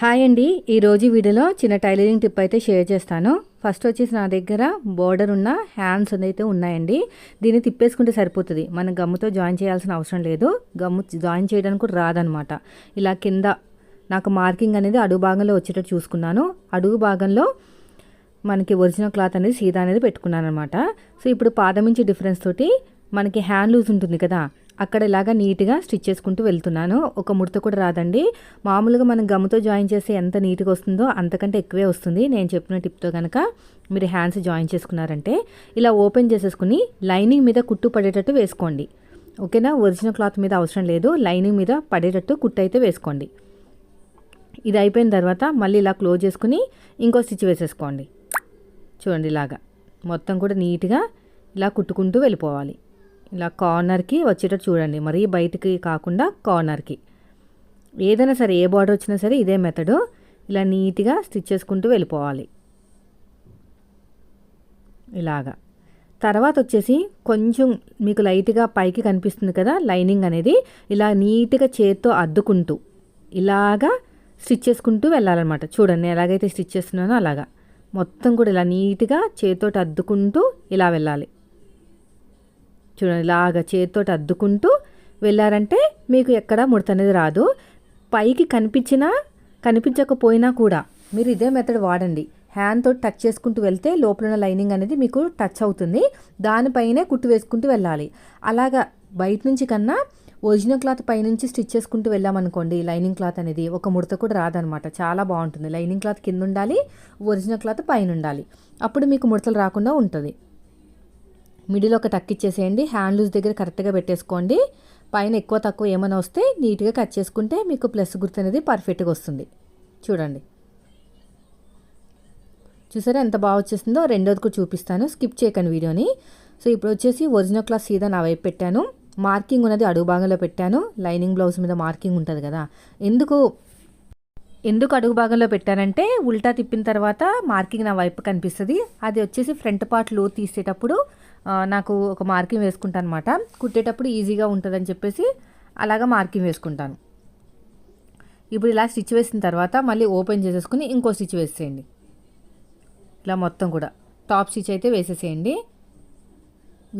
Hi అండి. ఈరోజు వీడియోలో చిన్న టైలరింగ్ టిప్ అయితే షేర్ చేస్తాను. ఫస్ట్ వచ్చేసి నా దగ్గర బోర్డర్ ఉన్న హ్యాండ్స్ అయితే ఉన్నాయండి. దీన్ని తిప్పేసుకుంటే సరిపోతుంది. మనం గమ్ముతో జాయిన్ చేయాల్సిన అవసరం లేదు. గమ్ము జాయిన్ చేయడానికి కూడా రాదనమాట ఇలా కింద నాకు మార్కింగ్ అనేది అడుగు భాగంలో వచ్చేటట్టు చూసుకున్నాను. అడుగు భాగంలో మనకి ఒరిజినల్ క్లాత్ అనేది సీదా అనేది పెట్టుకున్నాను అనమాట సో ఇప్పుడు పాదం నుంచి డిఫరెన్స్ తోటి మనకి హ్యాండ్ లూజ్ ఉంటుంది కదా అక్కడ ఇలాగా నీట్గా స్టిచ్ చేసుకుంటూ వెళ్తున్నాను. ఒక ముడత కూడా రాదండి. మామూలుగా మనం గమ్ముతో జాయిన్ చేస్తే ఎంత నీట్గా వస్తుందో అంతకంటే ఎక్కువే వస్తుంది. నేను చెప్పిన టిప్తో కనుక మీరు హ్యాండ్స్ జాయిన్ చేసుకున్నారంటే ఇలా ఓపెన్ చేసేసుకుని లైనింగ్ మీద కుట్టు పడేటట్టు వేసుకోండి. ఓకేనా? ఒరిజినల్ క్లాత్ మీద అవసరం లేదు. లైనింగ్ మీద పడేటట్టు కుట్టు అయితే వేసుకోండి. ఇది అయిపోయిన తర్వాత మళ్ళీ ఇలా క్లోజ్ చేసుకుని ఇంకో స్టిచ్ వేసేసుకోండి. చూడండి ఇలాగా. మొత్తం కూడా నీట్గా ఇలా కుట్టుకుంటూ వెళ్ళిపోవాలి. ఇలా కార్నర్కి వచ్చేటట్టు చూడండి. మరీ బయటికి కాకుండా కార్నర్కి. ఏదైనా సరే ఏ బార్డర్ వచ్చినా సరే ఇదే మెథడు. ఇలా నీట్గా స్టిచ్ చేసుకుంటూ వెళ్ళిపోవాలి. ఇలాగా. తర్వాత వచ్చేసి కొంచెం మీకు లైట్గా పైకి కనిపిస్తుంది కదా లైనింగ్ అనేది. ఇలా నీట్గా చేత్తో అద్దుకుంటూ ఇలాగా స్టిచ్ చేసుకుంటూ వెళ్ళాలన్నమాట. చూడండి ఎలాగైతే స్టిచ్ చేస్తున్నానో అలాగా. మొత్తం కూడా ఇలా నీట్గా చేతితో అద్దుకుంటూ ఇలా వెళ్ళాలి. చూడండి ఇలాగా చేతితోటి అద్దుకుంటూ వెళ్ళారంటే మీకు ఎక్కడ ముడత అనేది రాదు. పైకి కనిపించినా కనిపించకపోయినా కూడా మీరు ఇదే మెథడ్ వాడండి. హ్యాండ్తో టచ్ చేసుకుంటూ వెళ్తే లోపల ఉన్న లైనింగ్ అనేది మీకు టచ్ అవుతుంది. దానిపైనే కుట్టు వేసుకుంటూ వెళ్ళాలి. అలాగా బయట నుంచి కన్నా ఒరిజినల్ క్లాత్ పైనుంచి స్టిచ్ చేసుకుంటూ వెళ్ళామనుకోండి లైనింగ్ క్లాత్ అనేది ఒక ముడత కూడా రాదనమాట. చాలా బాగుంటుంది. లైనింగ్ క్లాత్ కింద ఉండాలి ఒరిజినల్ క్లాత్ పైన ఉండాలి. అప్పుడు మీకు ముడతలు రాకుండా ఉంటుంది. మిడిల్ ఒక టక్ ఇచ్చేసేయండి హ్యాండ్ లూజ్ దగ్గర కరెక్ట్గా పెట్టేసుకోండి. పైన ఎక్కువ తక్కువ ఏమైనా వస్తే నీట్గా కట్ చేసుకుంటే మీకు ప్లస్ గుర్తు అనేది పర్ఫెక్ట్గా వస్తుంది. చూడండి. చూసారా ఎంత బాగా వచ్చేసిందో? రెండోది కూడా చూపిస్తాను. స్కిప్ చేయకండి వీడియోని. సో ఇప్పుడు వచ్చేసి ఒరిజినల్ క్లాస్ సీదా నా వైపు పెట్టాను. మార్కింగ్ ఉన్నది అడుగు భాగంలో పెట్టాను. లైనింగ్ బ్లౌజ్ మీద మార్కింగ్ ఉంటుంది కదా. ఎందుకు ఎందుకు అడుగు భాగంలో పెట్టానంటే ఉల్టా తిప్పిన తర్వాత మార్కింగ్ నా వైపు కనిపిస్తుంది. అది వచ్చేసి ఫ్రంట్ పార్ట్లో తీసేటప్పుడు నాకు ఒక మార్కింగ్ వేసుకుంటాను అనమాట కుట్టేటప్పుడు ఈజీగా ఉంటుందని చెప్పేసి అలాగా మార్కింగ్ వేసుకుంటాను. ఇప్పుడు ఇలా స్టిచ్ వేసిన తర్వాత మళ్ళీ ఓపెన్ చేసేసుకుని ఇంకో స్టిచ్ వేసేయండి. ఇలా మొత్తం కూడా. టాప్ స్టిచ్ అయితే వేసేసేయండి.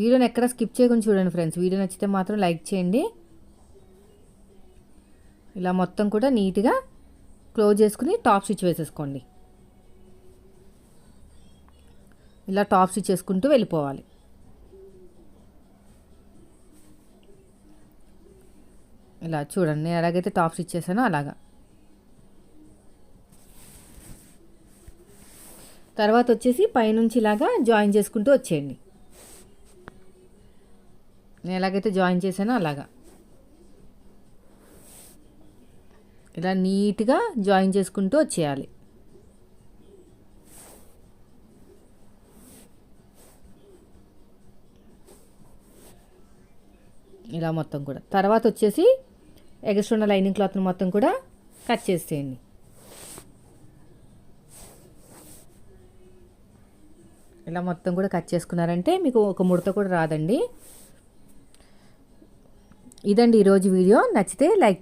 వీడియోని ఎక్కడ స్కిప్ చేయకుండా చూడండి ఫ్రెండ్స్. వీడియో నచ్చితే మాత్రం లైక్ చేయండి. ఇలా మొత్తం కూడా నీట్గా క్లోజ్ చేసుకుని టాప్ స్టిచ్ వేసేసుకోండి. ఇలా టాప్ స్టిచ్ చేసుకుంటూ వెళ్ళిపోవాలి. ఇలా చూడండి నేను ఎలాగైతే టాప్ స్టిచ్ చేశానో అలాగా. తర్వాత వచ్చేసి పైనుంచి ఇలాగా జాయిన్ చేసుకుంటూ వచ్చేయండి. నేను ఎలాగైతే జాయిన్ చేశానో అలాగా. ఇలా నీట్గా జాయిన్ చేసుకుంటూ వచ్చేయాలి. ఇలా మొత్తం కూడా. తర్వాత వచ్చేసి ఎగస్ట్రా ఉన్న లైనింగ్ క్లాత్ని మొత్తం కూడా కట్ చేసేయండి. ఇలా మొత్తం కూడా కట్ చేసుకున్నారంటే మీకు ఒక ముడత కూడా రాదండి. ఇదండి ఈరోజు వీడియో. నచ్చితే లైక్